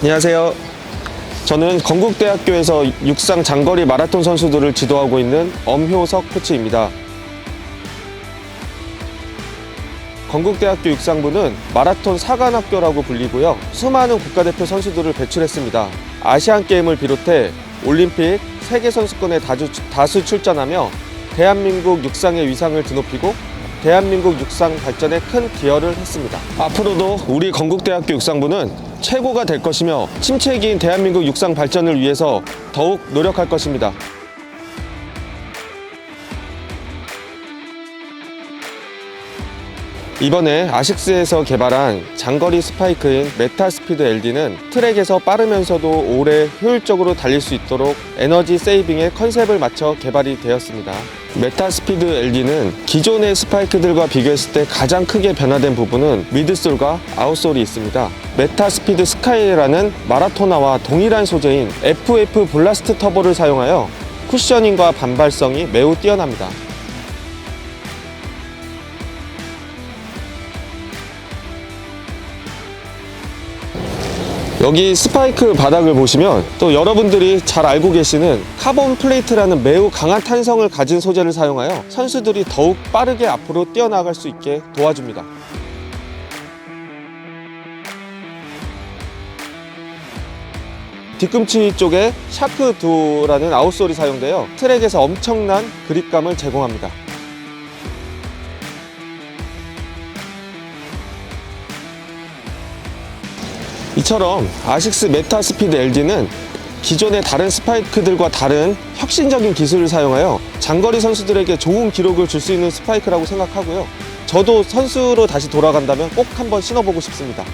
안녕하세요. 저는 건국대학교에서 육상 장거리 마라톤 선수들을 지도하고 있는 엄효석 코치입니다. 건국대학교 육상부는 마라톤 사관학교라고 불리고요. 수많은 국가대표 선수들을 배출했습니다. 아시안게임을 비롯해 올림픽, 세계선수권에 다주, 다수 출전하며 대한민국 육상의 위상을 드높이고 대한민국 육상 발전에 큰 기여를 했습니다. 앞으로도 우리 건국대학교 육상부는 최고가 될 것이며 침체기인 대한민국 육상 발전을 위해서 더욱 노력할 것입니다. 이번에 아식스에서 개발한 장거리 스파이크인 메타스피드 LD는 트랙에서 빠르면서도 오래 효율적으로 달릴 수 있도록 에너지 세이빙의 컨셉을 맞춰 개발이 되었습니다. 메타스피드 LD는 기존의 스파이크들과 비교했을 때 가장 크게 변화된 부분은 미드솔과 아웃솔이 있습니다. 메타스피드 스카이라는 마라토나와 동일한 소재인 FF 블라스트 터보를 사용하여 쿠셔닝과 반발성이 매우 뛰어납니다. 여기 스파이크 바닥을 보시면 또 여러분들이 잘 알고 계시는 카본 플레이트라는 매우 강한 탄성을 가진 소재를 사용하여 선수들이 더욱 빠르게 앞으로 뛰어나갈 수 있게 도와줍니다. 뒤꿈치 쪽에 샤크2라는 아웃솔이 사용되어 트랙에서 엄청난 그립감을 제공합니다. 이처럼 아식스 메타 스피드 LD는 기존의 다른 스파이크들과 다른 혁신적인 기술을 사용하여 장거리 선수들에게 좋은 기록을 줄 수 있는 스파이크라고 생각하고요. 저도 선수로 다시 돌아간다면 꼭 한번 신어보고 싶습니다.